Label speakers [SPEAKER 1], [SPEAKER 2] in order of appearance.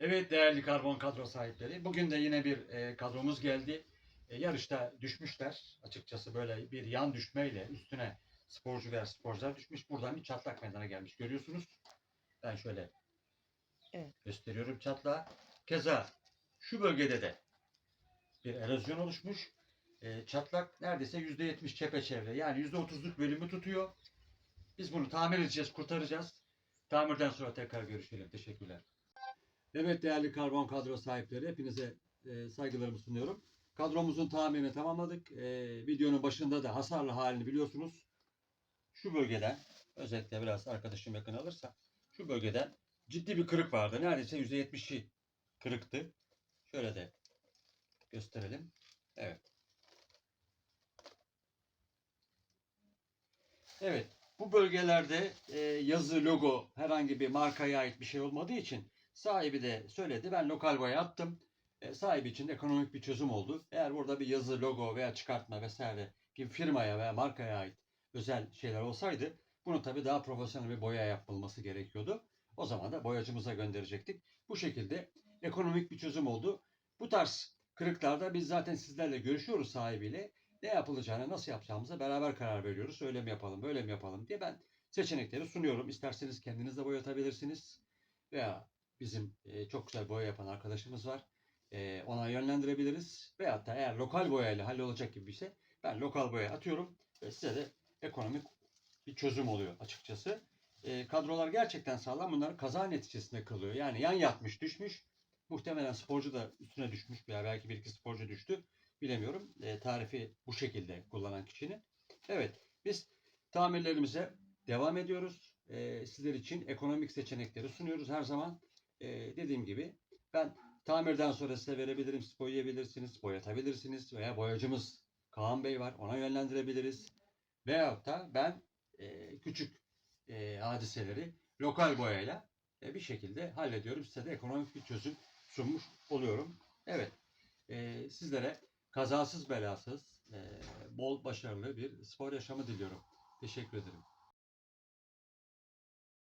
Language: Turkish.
[SPEAKER 1] Evet değerli karbon kadro sahipleri. Bugün de yine bir e, kadromuz geldi. E, yarışta düşmüşler. Açıkçası böyle bir yan düşmeyle üstüne sporcu ve sporcular düşmüş. Buradan bir çatlak meydana gelmiş. Görüyorsunuz. Ben şöyle
[SPEAKER 2] Evet.
[SPEAKER 1] gösteriyorum çatlağı. Keza şu bölgede de bir erozyon oluşmuş. E, çatlak neredeyse %70 çepeçevre. Yani %30'luk bölümü tutuyor. Biz bunu tamir edeceğiz, kurtaracağız. Tamirden sonra tekrar görüşelim. Teşekkürler. Evet değerli karbon kadro sahipleri hepinize e, saygılarımı sunuyorum. Kadromuzun tamirini tamamladık. E, videonun başında da hasarlı halini biliyorsunuz. Şu bölgeden özellikle biraz arkadaşım yakın alırsa şu bölgeden ciddi bir kırık vardı. Neredeyse %70'i kırıktı. Şöyle de gösterelim. Evet. Evet. Bu bölgelerde e, yazı, logo herhangi bir markaya ait bir şey olmadığı için sahibi de söyledi. Ben lokal boya attım. E, sahibi için ekonomik bir çözüm oldu. Eğer burada bir yazı, logo veya çıkartma vesaire gibi firmaya veya markaya ait özel şeyler olsaydı bunu tabii daha profesyonel bir boya yapılması gerekiyordu. O zaman da boyacımıza gönderecektik. Bu şekilde ekonomik bir çözüm oldu. Bu tarz kırıklarda biz zaten sizlerle görüşüyoruz sahibiyle. Ne yapılacağını, nasıl yapacağımıza beraber karar veriyoruz. Öyle mi yapalım, böyle mi yapalım diye ben seçenekleri sunuyorum. İsterseniz kendiniz de boyatabilirsiniz. Veya bizim e, çok güzel boya yapan arkadaşımız var. E, ona yönlendirebiliriz. Veyahut da eğer lokal boyayla hallolacak gibi bir şey ben lokal boya atıyorum ve size de ekonomik bir çözüm oluyor açıkçası. E, kadrolar gerçekten sağlam. Bunlar kaza neticesinde kırılıyor. Yani yan yatmış, düşmüş. Muhtemelen sporcu da üstüne düşmüş veya belki bir iki sporcu düştü. Bilemiyorum. Tarifi bu şekilde kullanan kişinin. Evet, biz tamirlerimize devam ediyoruz. Sizler için ekonomik seçenekleri sunuyoruz her zaman. E, dediğim gibi ben tamirden sonra size verebilirim. Siz boyayabilirsiniz, boyatabilirsiniz veya boyacımız Kaan Bey var. Ona yönlendirebiliriz. Veyahut da ben e, küçük e, hadiseleri lokal boyayla e, bir şekilde hallediyorum. Size de ekonomik bir çözüm sunmuş oluyorum. Evet, e, sizlere kazasız belasız, e, bol başarılı bir spor yaşamı diliyorum. Teşekkür ederim.